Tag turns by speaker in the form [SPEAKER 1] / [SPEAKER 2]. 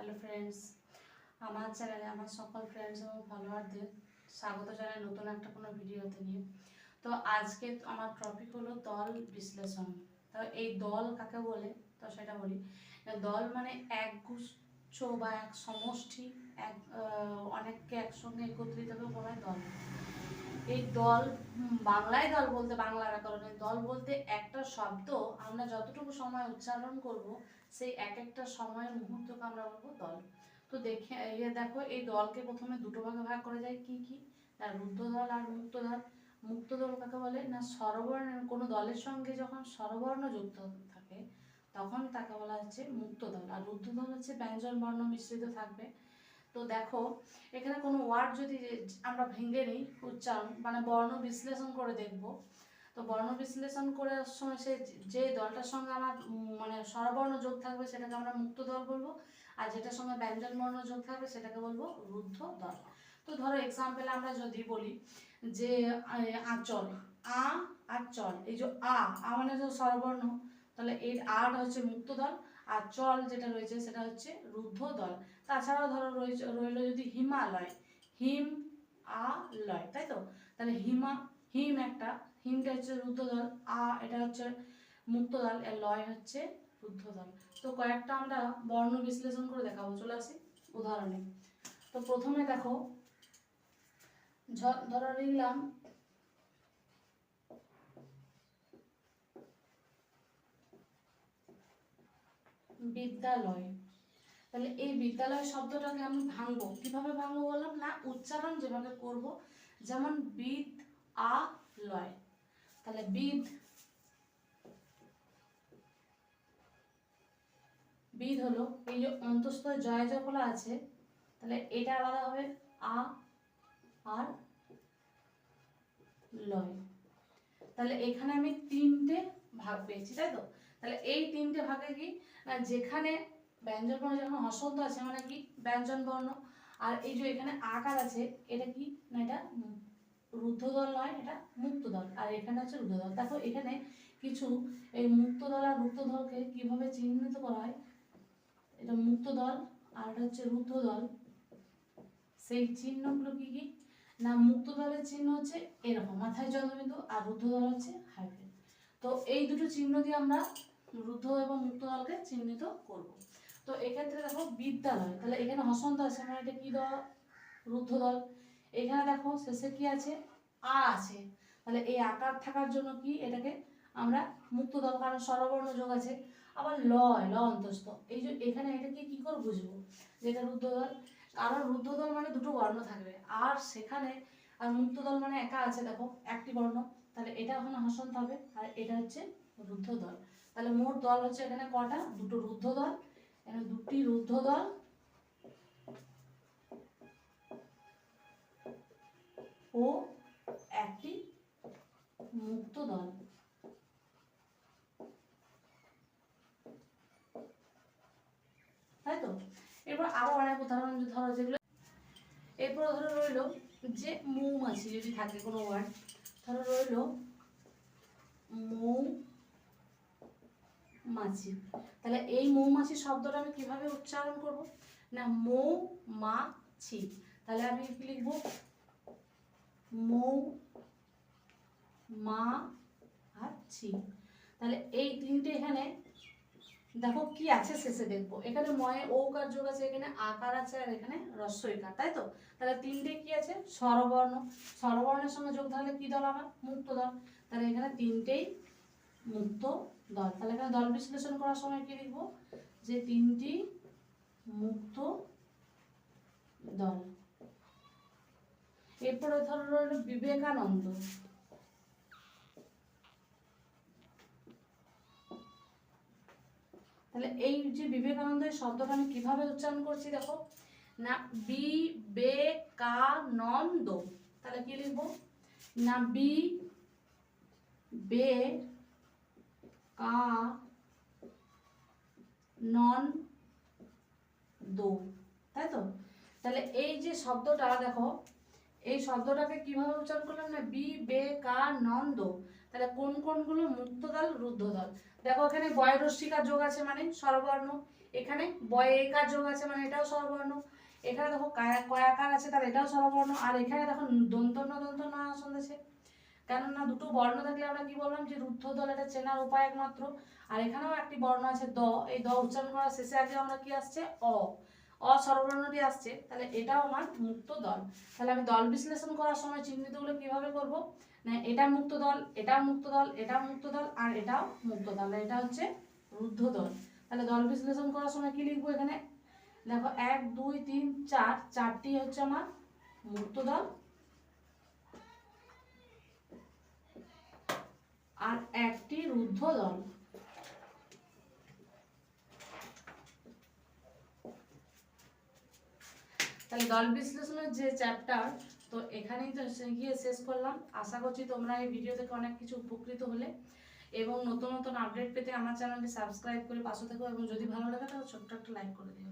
[SPEAKER 1] Hello friends আমার চ্যানেলে আমার সকল ফ্রেন্ডস এবং ফলোয়ারদের স্বাগত জানাই নতুন একটা কোনো ভিডিওতে নিয়ে। তো আজকে আমার টপিক হলো দল বিশ্লেষণ। তো এই দল কাকে বলে? তো সেটা বলি। দল মানে এক গুচ্ছ বা এক সমষ্টি, এক অনেককে একসঙ্গে একত্রিত করে হয় দল। এই দল বাংলায় দল বলতে বাংলা ব্যাকরণে দল বলতে একটা শব্দ আমরা যতটুকু সময় উচ্চারণ করব, সেই এক একটা সময়ের মুহূর্তকে আমরা বলব দল। তো দেখে ইয়ে দেখো, এই দলকে প্রথমে দুটো ভাগে ভাগ করা যায়, কি কি? না রুদ্ধ দল আর মুক্ত দল। মুক্ত দল কাকে বলে? না, স্বরবর্ণ, কোনো দলের সঙ্গে যখন স্বরবর্ণ যুক্ত থাকে, তখন তাকে বলা হচ্ছে মুক্ত দল। আর রুদ্ধ দল হচ্ছে ব্যঞ্জন বর্ণ মিশ্রিত থাকবে। তো দেখো, এখানে কোনো ওয়ার্ড যদি আমরা ভেঙে নিই, উচ্চারণ মানে বর্ণ বিশ্লেষণ করে দেখব। তো বর্ণ বিশ্লেষণ করার সময় সে যে দলটার সঙ্গে আমার মানে স্বরবর্ণ যোগ থাকবে, সেটাকে আমরা মুক্ত দল বলব। আর যেটার সঙ্গে ব্যঞ্জন বর্ণ যোগ থাকবে, সেটাকে বলব রুদ্ধ দল। তো ধরো এক্সাম্পল আমরা যদি বলি যে আঁচল, আ আর চল, এই যে আ আ মানে যে স্বরবর্ণ। তাহলে এর আট হচ্ছে মুক্ত দল আর চল যেটা রয়েছে সেটা হচ্ছে রুদ্ধ দল তাছাড়াও ধরো রয়েছে রইল যদি হিমালয়, হিম আ লয় তাই তো? তাহলে হিমা, হিম একটা, হিমটা হচ্ছে রুদ্ধ দল আ এটা হচ্ছে মুক্ত দল এর লয় হচ্ছে রুদ্ধ দল তো কয়েকটা আমরা বর্ণ বিশ্লেষণ করে দেখাবো, চলে আসি উদাহরণে। তো প্রথমে দেখো ধরো লিখলাম বিদ্যালয়। তাহলে এই বিদ্যালয় শব্দটাকে আমি ভাঙবো। কীভাবে ভাঙবো বললাম? না, উচ্চারণ যেভাবে করব, যেমন বিদ আ লয়। তাহলে বিদ বিদ হলো এই যে অন্তস্থ জয় জফলা আছে, তাহলে এটা আলাদা হবে আ আর লয়। তাহলে এখানে আমি তিনটে ভাগ পেয়েছি, তাই তো? তাহলে এই তিনটে ভাগে কি যেখানে ব্যঞ্জন বর্ণ যখন হসন্ত আছে মানে কি, ব্যঞ্জন বর্ণ, আর এই যে এখানে আকার আছে, এটা কি, না এটা উম রুদ্ধ দল নয়, এটা মুক্তদল, আর এখানে হচ্ছে রুদ্ধ দল দেখো এখানে কিছু এই মুক্ত দল আর রুদ্ধ দলকে কীভাবে চিহ্নিত করা হয়, এটা মুক্তদল আর এটা হচ্ছে রুদ্ধ দল সেই চিহ্নগুলো কি কি, না মুক্ত দলের চিহ্ন হচ্ছে এরকম, মাথায় চন্দ্রবিন্দু আর রুদ্ধ দল হচ্ছে হাইফেন। তো এই দুটো চিহ্ন দিয়ে আমরা রুদ্ধ এবং মুক্ত দলকে চিহ্নিত করব। তো এক্ষেত্রে দেখো বিদ্যালয়, তাহলে এখানে হসন্ত আছে মানে এটা কি দল? রুদ্ধ দল। এখানে দেখো শেষে কি আছে? আ আছে। তাহলে এই আকার থাকার জন্য কি এটাকে আমরা মুক্ত দল, কারণ স্বরবর্ণ যোগ আছে। আবার লয়, ল অন্তস্থ। এই যে এখানে এটাকে কি করে বুঝব? যেটা রুদ্ধ দল। কারণ রুদ্ধ দল মানে দুটো বর্ণ থাকবে। আর সেখানে আর মুক্ত দল মানে একা আছে, দেখো, একটি বর্ণ। তাহলে এটা ওখানে হসন্ত হবে আর এটা হচ্ছে রুদ্ধ দল তাহলে মোট দল হচ্ছে এখানে কটা? দুটো রুদ্ধ দল এখানে দুটি রুদ্ধ দল ও একটি মুক্ত দল। তাই তো? এরপর আরও অনেক উদাহরণ ধরো যেগুলো এরপর ধরো রইল যে মৌমাছি যদি থাকে কোনো ওয়ার্ড ধরো রইল মৌ মাছি তাহলে এই মৌমাছি শব্দটা আমি কীভাবে উচ্চারণ করব? না, মৌ মা ছি। তাহলে আমি লিখব? মৌ মা আর ছি। তাহলে এই তিনটে এখানে দেখো কি আছে শেষে দেখব। এখানে ময়ে ঔকার যোগ আছে, এখানে আকার আছে আর এখানে রস্বইকার তাই তো? তাহলে তিনটে কি আছে? স্বরবর্ণ। স্বরবর্ণের সঙ্গে যোগ থাকলে কি দল আমার মুক্ত দল। তাহলে এখানে তিনটেই মুক্ত দল। তাহলে এখানে দল বিশ্লেষণ করার সময় কি লিখব? যে তিনটি মুক্ত দল। এরপরে ধরো রইল বিবেকানন্দ। তাহলে এই যে বিবেকানন্দ এই শব্দটা আমি কীভাবে উচ্চারণ করছি দেখো? না বি বে কা নন্দ তাহলে কি লিখব? না বি বে কা নন দো তাই তো? তাহলে এই যে শব্দটা, দেখো, এই শব্দটাকে কীভাবে উচ্চারণ করলাম না? বি বে কা নন্দ তাহলে কোন কোনগুলো মুক্ত দল রুদ্ধ দল দেখো এখানে বয়রস্মিকার যোগ আছে মানে স্বরবর্ণ। এখানে বয় একার যোগ আছে মানে এটাও স্বরবর্ণ। এখানে দেখো কায়া- কয়াকার আছে তাহলে এটাও স্বরবর্ণ। আর এখানে দেখো দন্তন্য দন্তন্য আসন আছে। কেননা দুটো বর্ণ থাকলে আমরা কি বললাম যে রুদ্ধ দল এটা চেনার উপায় একমাত্র। আর এখানেও একটি বর্ণ আছে দ। এই দ উচ্চারণ করার শেষে আগে আমরা কি আসছে? অ। অস্বরবর্ণটি আসছে, তাহলে এটাও আমার মুক্ত দল। তাহলে আমি দল বিশ্লেষণ করার সময় চিহ্নিতগুলো কীভাবে করব? না, এটা মুক্ত দল, এটা মুক্ত দল, এটা মুক্ত দল, আর এটাও মুক্ত দল। এটা হচ্ছে রুদ্ধ দল। তাহলে দল বিশ্লেষণ করার সময় কি লিখব এখানে? দেখো, এক, দুই, তিন, চার, চারটি হচ্ছে আমার মুক্ত দল। আর একটি রুদ্ধ দল তাহলে দল বিশ্লেষণের যে চ্যাপ্টার তো এখানেই তো গিয়ে শেষ করলাম। আশা করছি তোমরা এই ভিডিও থেকে অনেক কিছু উপকৃত হলে এবং নতুন নতুন আপডেট পেতে আমার চ্যানেলটি সাবস্ক্রাইব করে পাশে থেকো এবং যদি ভালো লাগে তাহলে ছোট্ট একটা লাইক করে দিও।